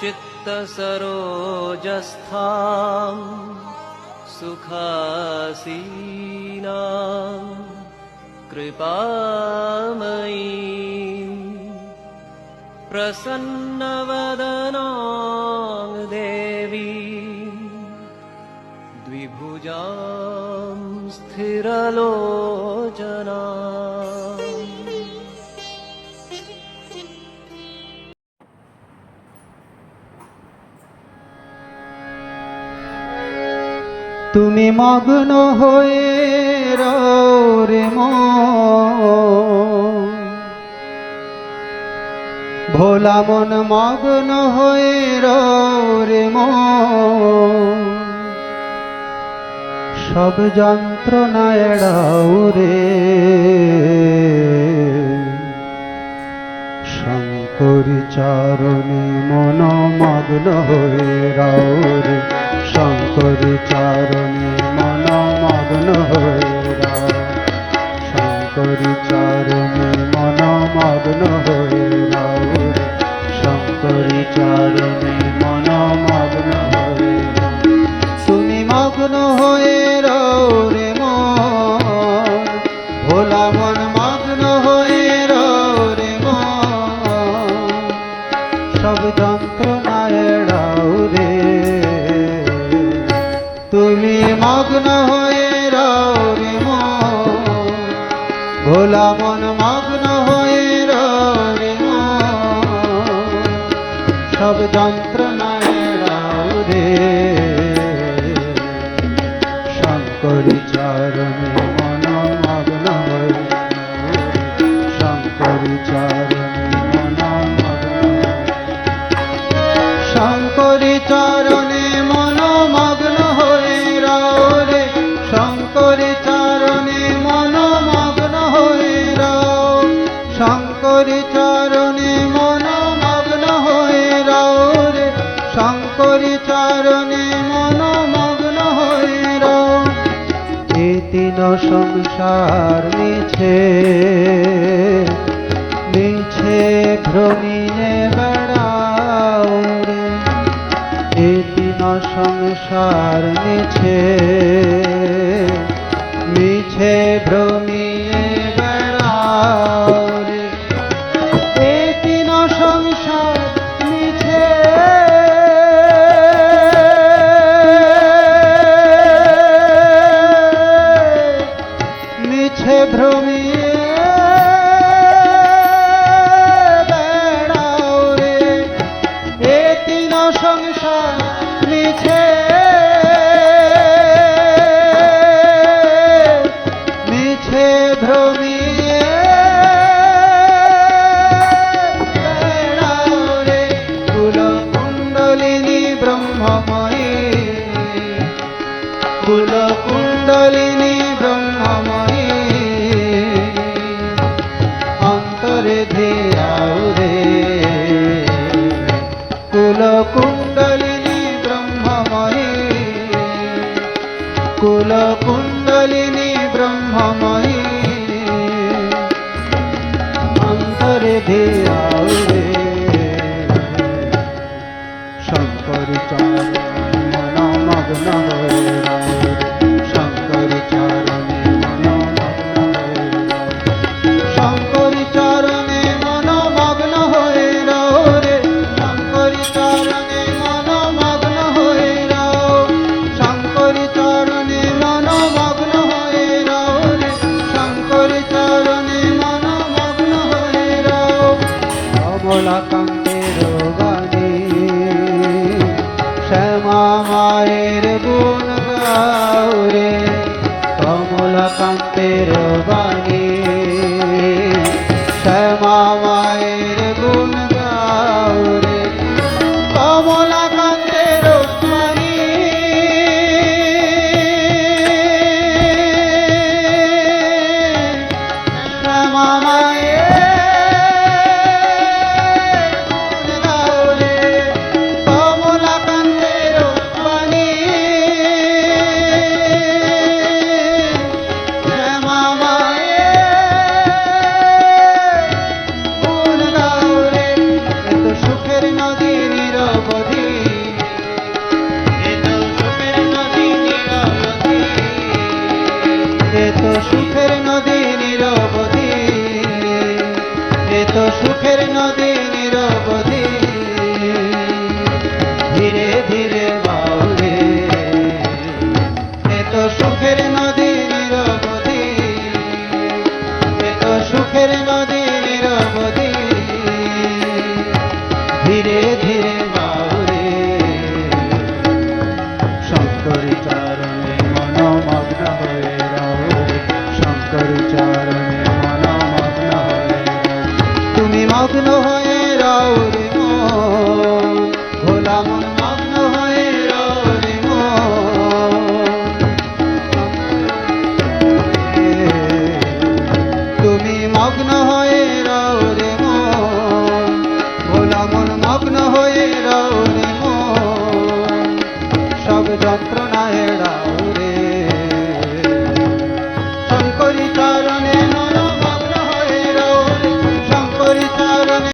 चित्तसरोजस्थाम् सुखसीनाम् कृपामयी प्रसन्नवदना देवी द्विभुजां स्थिरलो তুমি মগ্ন হয়ে রে। ভোলা মন মগ্ন হয়ে রে। সব যন্ত্রণা এড়াও রে শঙ্করী চরণে মন মগ্ন হয়ে রাও চরণে মন মগ্ন রাও শঙ্করী চরণে মন মগ্ন হয়ে রাও রে শঙ্করী চরণে মন মগ্ন রাও তুমি মগ্ন হয়ে রে মন। ভোলা মন মগ্ন হয়ে রে মন। সব যন্ত্রণা এড়াও রে ভোলা মন মগ্ন হয়ে রে সব যন্ত্রণা শঙ্করী চরণে মন মগ্ন হয়ে রাও। এ তিন সংসার মিছে মিছে ভ্রমিয়ে বেড়াও এ তিন সংসার মিছে মিছে ব্রহ্মময়ী। কুল কুণ্ডলিনী ব্রহ্মময়ী। অন্তরে ধিয়াও রে। কুল কুণ্ডলিনী ব্রহ্মময়ী। কুল কুণ্ডলিনী ব্রহ্মময়ী। অন্তরে ধিয়াও কমলাকান্তের বাণী শ্যামা মায়ের গুণ গাও রে কমলাকান্তের বাণী। শ্যামা মায়ের ಸರ್ವದೇ যন্ত্রণা এড়াও